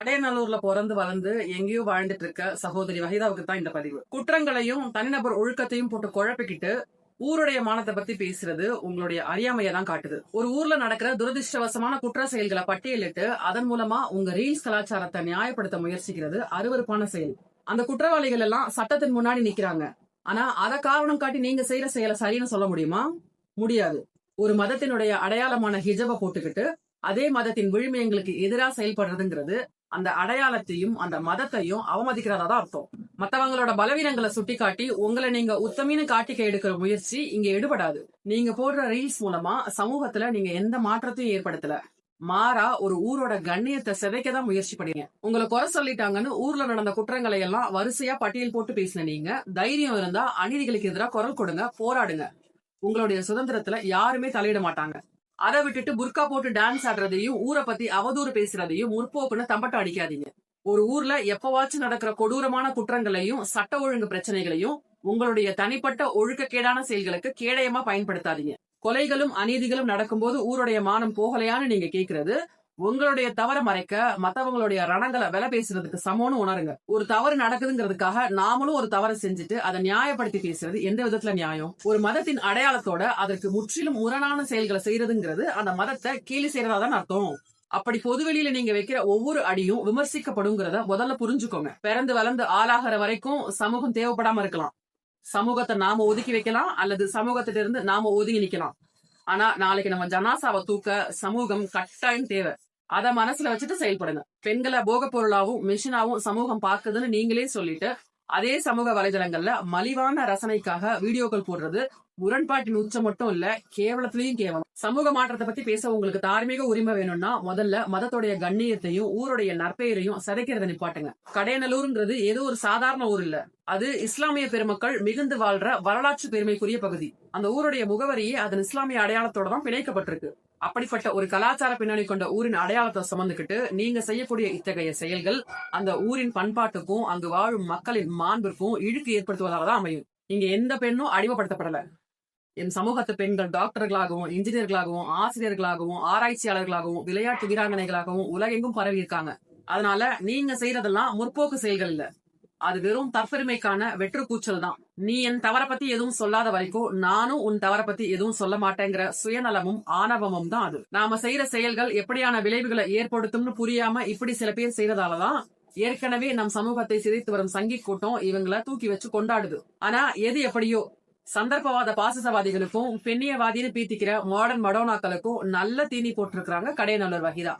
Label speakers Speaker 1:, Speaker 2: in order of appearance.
Speaker 1: அடையநல்லூர்ல பிறந்து வளர்ந்து எங்கேயோ வாழ்ந்துட்டு இருக்க சகோதரி வஹிதாவுக்கு தான் இந்த பதிவு. குற்றங்களையும் தனிநபர் ஒழுக்கத்தையும் போட்டு குழப்பிக்கிட்டு ஊருடைய மானத்தை பத்தி பேசுறது உங்களுடைய அறியாமையை தான் காட்டுது. ஒரு ஊர்ல நடக்கிற துரதிருஷ்டவசமான குற்ற செயல்களை பட்டியலிட்டு அதன் மூலமா உங்க ரீல்ஸ் கலாச்சாரத்தை நியாயப்படுத்த முயற்சிக்கிறது அருவருப்பான செயல். அந்த குற்றவாளிகள் எல்லாம் சட்டத்தின் முன்னாடி நிக்கிறாங்க. ஆனா அதை காரணம் காட்டி நீங்க செய்யற செயலை சரின்னு சொல்ல முடியுமா? முடியாது. ஒரு மதத்தினுடைய அடையாளமான ஹிஜப போட்டுக்கிட்டு அதே மதத்தின் விழுமியங்களுக்கு எதிராக செயல்படுறதுங்கிறது அந்த அடையாளத்தையும் அந்த மதத்தையும் அவமதிக்கிறதா தான் அர்த்தம். மத்தவங்களோட பலவீனங்களை சுட்டிக்காட்டி உங்களை நீங்க உத்தமின்னு காட்டிக்க எடுக்கிற முயற்சி இங்க எடுபடாது. நீங்க போடுற ரீல்ஸ் மூலமா சமூகத்துல நீங்க எந்த மாற்றத்தையும் ஏற்படுத்தல. மாறா ஒரு ஊரோட கண்ணியத்தை சிதைக்க தான் முயற்சி பண்ணீங்க. உங்களை குறை சொல்லிட்டாங்கன்னு ஊர்ல நடந்த குற்றங்களை எல்லாம் வரிசையா பட்டியல் போட்டு பேசின நீங்க தைரியம் இருந்தா அநீதிகளுக்கு எதிராக குரல் கொடுங்க போராடுங்க. உங்களுடைய சுதந்திரத்துல யாருமே தலையிட மாட்டாங்க. அதை விட்டுட்டு புர்கா போட்டு டான்ஸ் ஆடுறதையும் ஊரை பத்தி அவதூறு பேசுறதையும் முற்போக்குன்னு தம்பட்டம் அடிக்காதீங்க. ஒரு ஊர்ல எப்பவாச்சும் நடக்கிற கொடூரமான குற்றங்களையும் சட்ட ஒழுங்கு பிரச்சனைகளையும் உங்களுடைய தனிப்பட்ட ஒழுக்கக்கேடான செயல்களுக்கு கேடயமா பயன்படுத்தாதீங்க. கொலைகளும் அநீதிகளும் நடக்கும்போது ஊருடைய மானம் போகலையான்னு நீங்க கேக்குறது உங்களுடைய தவற மறைக்க மத்தவங்களுடைய ரணங்களை விலை பேசுறதுக்கு சமம்னு உணருங்க. ஒரு தவறு நடக்குதுங்கிறதுக்காக நாமளும் ஒரு தவறை செஞ்சுட்டு அதை நியாயப்படுத்தி பேசுறது எந்த விதத்துல நியாயம்? ஒரு மதத்தின் அடையாளத்தோட அதற்கு முற்றிலும் முரணான செயல்களை செய்யறதுங்கிறது அந்த மதத்தை கேலி செய்யறதா தான் அர்த்தம். அப்படி பொதுவெளியில நீங்க வைக்கிற ஒவ்வொரு அடியும் விமர்சிக்கப்படுங்கிறத முதல்ல புரிஞ்சுக்கோங்க. பிறந்து வளர்ந்து ஆளாகிற வரைக்கும் சமூகம் தேவைப்படாம இருக்கலாம். சமூகத்தை நாம ஒதுக்கி வைக்கலாம் அல்லது சமூகத்திலிருந்து இருந்து நாம ஒதுங்கி நிக்கலாம். ஆனா நாளைக்கு நம்ம ஜனாசாவை தூக்க சமூகம் கட்டாயம் தேவை. அத மனசுல வச்சுட்டு செயல்படுங்க. பெண்களை போக பொருளாவும் மிஷினாவும் சமூகம் பாக்குதுன்னு நீங்களே சொல்லிட்டு அதே சமூக வலைதளங்கள்ல மலிவான ரசனைக்காக வீடியோக்கள் போடுறது முரண்பாட்டின் உச்சம் மட்டும் இல்ல கேவலத்திலையும் கேவலம். சமூக மாற்றத்தை பத்தி பேச உங்களுக்கு தார்மீக உரிமை வேணும்னா முதல்ல மதத்துடைய கண்ணியத்தையும் ஊருடைய நற்பெயரையும் சிதைக்கிறத நிப்பாட்டுங்க. கடையநல்லூர்ன்றது ஏதோ ஒரு சாதாரண ஊர் இல்ல. அது இஸ்லாமிய பெருமக்கள் மிகுந்து வாழ்ற வரலாற்று பெருமைக்குரிய பகுதி. அந்த ஊருடைய முகவரியே அதன் இஸ்லாமிய அடையாளத்தோட தான் பிணைக்கப்பட்டிருக்கு. அப்படிப்பட்ட ஒரு கலாச்சார பின்னணி கொண்ட ஊரின் அடையாளத்தை சுமந்துக்கிட்டு நீங்க செய்யக்கூடிய இத்தகைய செயல்கள் அந்த ஊரின் பண்பாட்டுக்கும் அங்கு வாழும் மக்களின் மாண்பிற்கும் இழுக்கு ஏற்படுத்துவதாக தான் அமையும். இங்க எந்த பெண்ணும் அடிமைப்படுத்தப்படல. என் சமூகத்து பெண்கள் டாக்டர்களாகவும் இன்ஜினியர்களாகவும் ஆசிரியர்களாகவும் ஆராய்ச்சியாளர்களாகவும் விளையாட்டு வீராங்கனைகளாகவும் உலகெங்கும் பரவி இருக்காங்க அதனால நீங்க செய்யறதெல்லாம் முற்போக்கு செயல்கள் இல்ல. அது வெறும் தற்பெருமைக்கான வெற்று கூச்சல் தான் நீ என் தவற பத்தி எதுவும் சொல்லாத வரைக்கும் நானும் உன் தவற பத்தி எதுவும் சொல்ல மாட்டேங்கிற சுயநலமும் ஆணவமும் தான் அது. நாம செய்யற செயல்கள் எப்படியான விளைவுகளை ஏற்படுத்தும்னு புரியாம இப்படி சில பேர் செய்யறதாலதான் ஏற்கனவே நம் சமூகத்தை சிதைத்து வரும் சங்கி கூட்டம் இவங்கள தூக்கி வச்சு கொண்டாடுது. ஆனா எது எப்படியோ சந்தர்ப்பவாத பாசிசவாதிகளுக்கும் பெண்ணியவாதின்னு பீத்திக்கிற மாடர்ன் மடோனாக்களுக்கும் நல்ல தீனி போட்டிருக்கிறாங்க கடையநல்லூர் வகிதா.